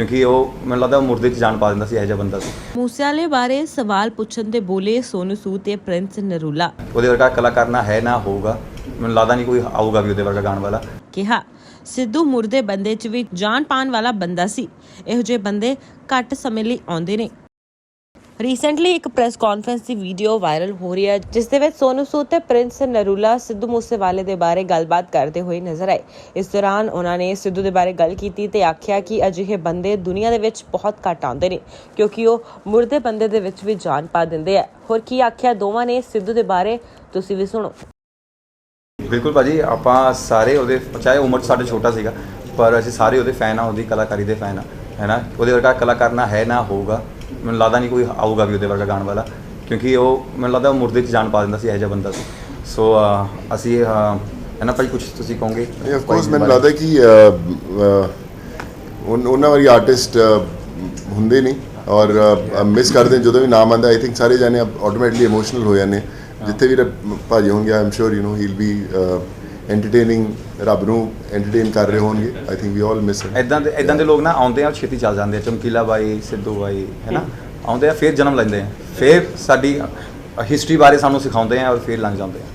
ਕਿਉਂਕਿ ਉਹ ਮੈਨੂੰ ਲੱਗਦਾ ਉਹ ਮੁਰਦੇ 'ਚ ਜਾਨ ਪਾ ਦਿੰਦਾ ਸੀ ਇਹੋ ਜਿਹਾ ਬੰਦਾ ਸੀ। ਮੂਸੇਵਾਲੇ ਬਾਰੇ ਸਵਾਲ ਪੁੱਛਣ ਤੇ ਬੋਲੇ ਸੋਨੂ ਸੂਦ ਤੇ ਪ੍ਰਿੰਸ ਨਰੂਲਾ। ਉਹਦੇ ਵਰਗਾ ਕਲਾਕਾਰ ਨਾ ਹੈ ਨਾ ਹੋਊਗਾ। ਮੈਨੂੰ ਲੱਗਦਾ ਨਹੀਂ ਕੋਈ ਆਊਗਾ ਵੀ ਉਹਦੇ ਵਰਗਾ ਗਾਣ ਵਾਲਾ। ਕਿਹਾ ਸਿੱਧੂ ਮੁਰਦੇ ਬੰਦੇ 'ਚ ਵੀ ਜਾਨ ਪਾਣ ਵਾਲਾ ਬੰਦਾ ਸੀ। ਇਹੋ ਜਿਹੇ ਬੰਦੇ ਘੱਟ ਸਮੇਂ ਲਈ ਆਉਂਦੇ ਨੇ। ਰੀਸੈਂਟਲੀ ਇੱਕ ਪ੍ਰੈਸ ਕਾਨਫਰੰਸ ਦੀ ਵੀਡੀਓ ਵਾਇਰਲ ਹੋ ਰਹੀ ਹੈ, ਜਿਸ ਦੇ ਵਿੱਚ ਸੋਨੂ ਸੂਦ ਤੇ ਪ੍ਰਿੰਸ ਨਰੂਲਾ ਸਿੱਧੂ ਮੂਸੇਵਾਲੇ ਦੇ ਬਾਰੇ ਗੱਲਬਾਤ ਕਰਦੇ ਹੋਏ ਨਜ਼ਰ ਆਏ। ਇਸ ਦੌਰਾਨ ਉਹਨਾਂ ਨੇ ਸਿੱਧੂ ਦੇ ਬਾਰੇ ਗੱਲ ਕੀਤੀ ਤੇ ਆਖਿਆ ਕਿ ਅਜਿਹੇ ਬੰਦੇ ਦੁਨੀਆ ਦੇ ਵਿੱਚ ਬਹੁਤ ਘੱਟ ਆਉਂਦੇ ਨੇ, ਕਿਉਂਕਿ ਉਹ ਮੁਰਦੇ ਬੰਦੇ ਦੇ ਵਿੱਚ ਵੀ ਜਾਨ ਪਾ ਦਿੰਦੇ ਆ। ਹੋਰ ਕੀ ਆਖਿਆ ਦੋਵਾਂ ਨੇ ਸਿੱਧੂ ਦੇ ਬਾਰੇ, ਤੁਸੀਂ ਵੀ ਸੁਣੋ। ਬਿਲਕੁਲ ਭਾਜੀ, ਆਪਾਂ ਸਾਰੇ ਉਹਦੇ, ਚਾਹੇ ਉਮਰ ਸਾਡੇ ਛੋਟਾ ਸੀਗਾ, ਪਰ ਅਸੀਂ ਸਾਰੇ ਉਹਦੇ ਫੈਨ ਆ, ਉਹਦੀ ਕਲਾਕਾਰੀ ਦੇ ਫੈਨ ਆ ਹੈਨਾ ਉਹਦੇ ਵਰਗਾ ਕਲਾਕਾਰ ਨਾ ਹੈ, ਨਾ ਹੋਊਗਾ। ਮੈਨੂੰ ਲੱਗਦਾ ਨਹੀਂ ਕੋਈ ਆਊਗਾ ਵੀ ਉਹਦੇ ਵਰਗਾ ਗਾਣ ਵਾਲਾ ਕਿਉਂਕਿ ਉਹ ਮੈਨੂੰ ਲੱਗਦਾ ਉਹ ਮੁਰਦੇ 'ਚ ਜਾਨ ਪਾ ਦਿੰਦਾ ਸੀ ਇਹੋ ਜਿਹਾ ਬੰਦਾ ਸੀ। ਸੋ ਅਹ, ਅਸੀਂ ਅਹ, ਹੈ ਨਾ ਭਾਈ ਕੁਝ ਤੁਸੀਂ ਕਹੋਗੇ? ਇਹ ਆਫ ਕੋਰਸ ਮੈਨੂੰ ਲੱਗਦਾ ਕਿ ਅ, ਅ, ਉਨ- ਉਹਨਾਂ ਵਾਲੀ ਆਰਟਿਸਟ ਹੁੰਦੇ ਨਹੀਂ ਔਰ ਮਿਸ ਕਰਦੇ ਨੇ ਜਦੋਂ ਵੀ ਨਾਮ ਆਉਂਦਾ ਆਈ ਥਿੰਕ ਸਾਰੇ ਜਾਣੇ ਆਟੋਮੈਟਿਕਲੀ ਇਮੋਸ਼ਨਲ ਹੋ ਜਾਂਦੇ ਜਿੱਥੇ ਵੀ ਰ- ਭਾਜੀ ਹੋਣਗੇ I am sure you know he will be entertaining ਰੱਬ ਨੂੰ ਐਂਟਰਟੇਨ ਕਰ ਰਹੇ ਹੋਣਗੇ। I think we all miss ਇਦਾਂ ਦੇ ਇਦਾਂ ਦੇ ਲੋਕ ਨਾ ਆਉਂਦੇ ਆ ਛੇਤੀ ਚੱਲ ਜਾਂਦੇ ਆ। ਚਮਕੀਲਾ ਬਾਈ, ਸਿੱਧੂ ਬਾਈ, ਹੈ ਨਾ? ਆਉਂਦੇ ਆ, ਫਿਰ ਜਨਮ ਲੈਂਦੇ ਆ। ਫਿਰ ਸਾਡੀ ਹਿਸਟਰੀ ਬਾਰੇ ਸਾਨੂੰ ਸਿਖਾਉਂਦੇ ਆ ਔਰ ਫਿਰ ਲੰਘ ਜਾਂਦੇ ਆ।